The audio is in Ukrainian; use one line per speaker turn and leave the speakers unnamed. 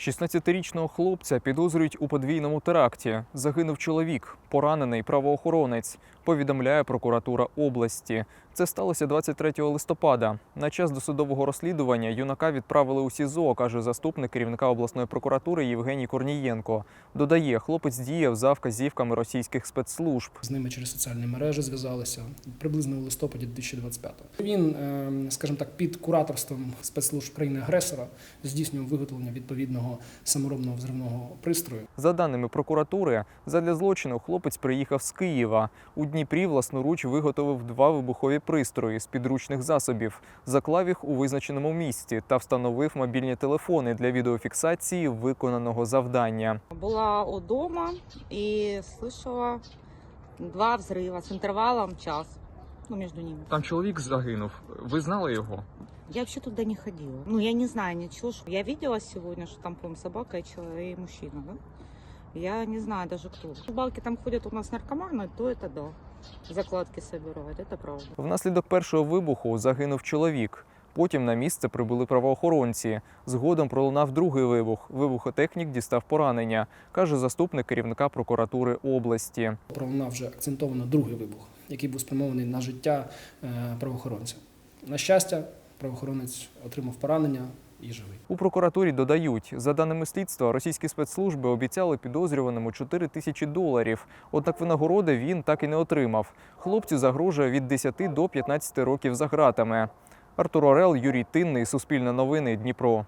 16-річного хлопця підозрюють у подвійному теракті. Загинув чоловік, поранений правоохоронець. Повідомляє прокуратура області. Це сталося 23 листопада. На час досудового розслідування юнака відправили у СІЗО, каже заступник керівника обласної прокуратури Євгеній Корнієнко. Додає, хлопець діяв за вказівками російських спецслужб.
З ними через соціальні мережі зв'язалися приблизно у листопаді 2025-го. Він, е, скажімо так, під кураторством спецслужб країни-агресора здійснював виготовлення відповідного саморобного взривного пристрою.
За даними прокуратури, задля злочину хлопець приїхав з Києва. У Дніпрі власноруч виготовив два вибухові пристрої з підручних засобів, заклав їх у визначеному місці та встановив мобільні телефони для відеофіксації виконаного завдання.
Была у дома и слышала два взрыва с интервалом час. Ну, между ними.
Там чоловік загинув. Ви знали його?
Я вообще туда не ходила. Ну, я не знаю ничего. что- Я видела сегодня, что там, по собака и человек, и мужчина, да? Я не знаю даже кто. Рыбалки там ходят у нас наркоманы, то это да. Закладки собирают, это правда.
Внаслідок першого вибуху загинув чоловік. Потім на місце прибули правоохоронці. Згодом пролунав другий вибух. Вибухотехнік дістав поранення, каже заступник керівника прокуратури області.
Пролунав вже акцентовано другий вибух, який був спрямований на життя е, правоохоронця. На щастя, правоохоронець отримав поранення і живий.
У прокуратурі додають, за даними слідства, російські спецслужби обіцяли підозрюваному 4 тисячі доларів. Однак винагороди він так і не отримав. Хлопцю загрожує від 10 до 15 років за ґратами. Артур Орел, Юрій Тинний, Суспільне новини, Дніпро.